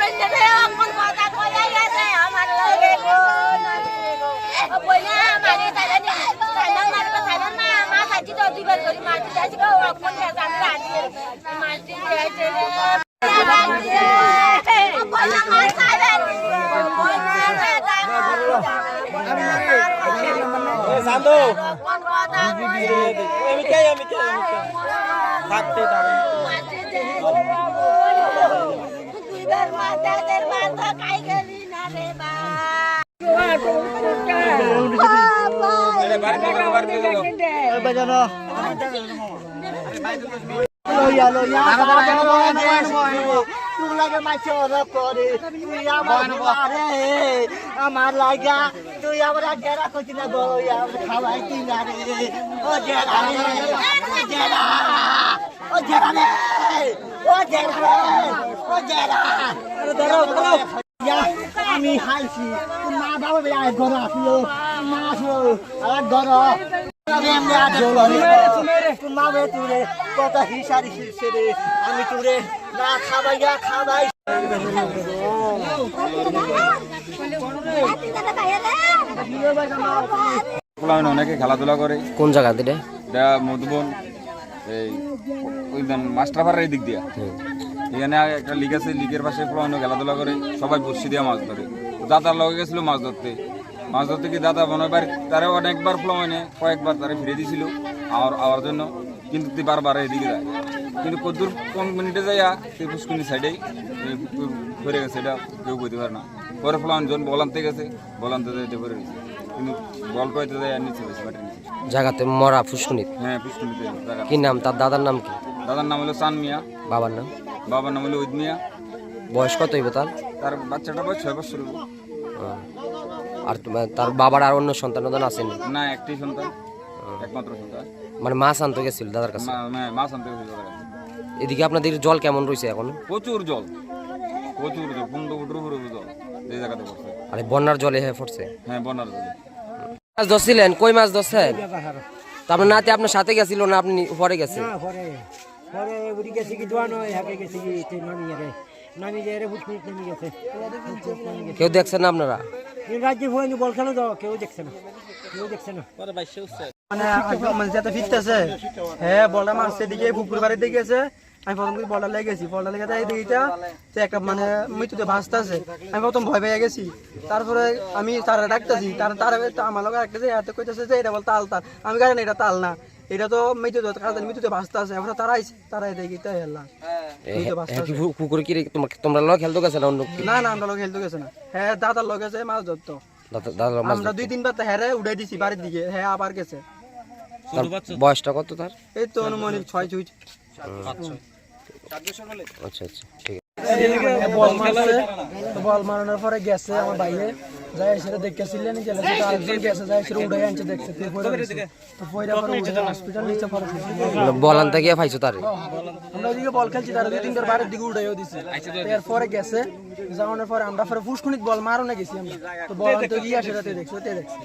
পেন্ডে রে অমন কথা কইয়া গেছে আমার লাগে গো আমার মারে আমার লাগা তুই আমার জেরা করছি না গো খাওয়াই তুই না রে ও জেরা রে ও জেরা রে ও জেরা রে ও জেরা। আরে ধরো ধরো আমি হাইছি। মা বাবা বে আয় ঘর আসলো মা আসলো আর ঘর। আমি তুরে না খাবাইয়া খাবাই অনেকে খেলাধুলা করে। কোন জায়গা এটা মধুবন। এই, ওই মাস্টারপাড়ার এই দিক দিয়া। এখানে একটা লিগ আছে লিগের পাশে পোলাবেন খেলাধুলা করে, সবাই বসি দিয়ে মাছ ধরে। দাদার লগে গেছিল মাছ ধরতে। মাছ ধরতে কি দাদা মনে হয় তারা অনেকবার পোলাবেনে কয়েকবার তারা ফিরে দিছিল আর আওয়ার জন্য। কিন্তু তুই বারবার এদিকে যায় কিন্তু কদ্দুর কোন মিনিটে যাইয়া তুই পুষ্কুনি সাইডেই ফিরে গেছে এটা কেউ বলতে পারে না। পরে ফলান জন বলানতে গেছে বলানতে যাইতে পরে গেছে কিন্তু বল পাইতে যায় আর নিচে গেছে মাটির নিচে। জায়গাতে মরা ফুসকুনিত হ্যাঁ পুষ্কুনিতে জায়গা কি নাম? তার দাদার নাম কি? দাদার নাম হলো চান মিয়া। বাবার নাম? বাবার নাম হলো উদ মিয়া। বয়স কত হইব তার? তার বাচ্চাটা বয়স ছয় বছর আর তার বাবার আর অন্য সন্তান আসেনি না একটি সন্তান। একমাত্র সন্তান। মানে মাছ আনতে গেছিল দাদার কাছে? মা- মা- মাছ আনতে গেছে দাদার কাছে। এদিকে আপনাদের জল কেমন রয়েছে এখন? প্রচুর জল। প্রচুর জল পনেরো ফুটের উপরে জল এই জায়গাতে পড়ছে। আর বন্যার জলে হয়ে পড়ছে? হ্যাঁ বন্যার জল। মাছ ধরছিলেন? কই মাছ ধরছেন? তা আপনার নাতি আপনার সাথে গেছিল না আপনি পরে গেছে পরে পরে উড়ি গেছে কি দোয়ানো হাঁকে গেছে কি তে নামি রে নামি যায় রে বুঝতে নামি গেছে। কেউ দেখছেন না আপনারা? রাজ্যে হয়নি বল খেলো তো কেউ দেখছে না। কেউ দেখছে না। পরে বাইশে উঠছে। মানে মানে যাতে ফিরতেছে হ্যাঁ বলটা মারছে দিকে পুকুর বাড়ির গেছে আমি প্রথম করে বলটা লেগেছি বলটা লেগে এই দিকটা তো একটা মানে মৃত্যুতে ভাসতেছে আমি প্রথম ভয় পেয়ে গেছি। তারপরে আমি তারা ডাকতেছি। তার তারা আমার লোক একটা হাতে কইতেছে যে এটা বল তাল তাল আমি জানি না এটা তাল না। এটা তো মৃত্যুতে ভাসতেছে তারাই তারাই দেখি তাই হেললাম কি পুকুরে কি তোমার- লোক খেলতে গেছে না অন্য না না আমরা লোক খেলতে গেছে না। হ্যাঁ দাদার লোক গেছে মাছ ধরতো। আমরা দুই তিনবার তো হ্যাঁ উড়াই দিছি বাড়ির দিকে। হ্যাঁ আবার গেছে। তার বয়সটা কত তার? এই তো অনুমানিক ছয় ছুঁই আচ্ছা আচ্ছা ঠিক আছে। বল মারছে বল মারানোর পরে গেছে আমার বাইরে। যাই দেখতেছিলেন গেলে তো আরেকজন গেছে যাই সেটা উড়ে আনছে দেখছে তো পরে তো পরে পরে হসপিটাল নিচে পরে বল আনতে গিয়ে পাইছো তারে? আমরা ওদিকে বল খেলছি তার দুই তিনবার বাইরের দিকে উড়াইও দিছে। এরপরে গেছে যাওয়ানোর পরে আমরা পরে ফুসকুনিত বল মারো না গেছি আমরা। তো বল আনতে গিয়ে সেটাতে দেখছি ওতে দেখছি।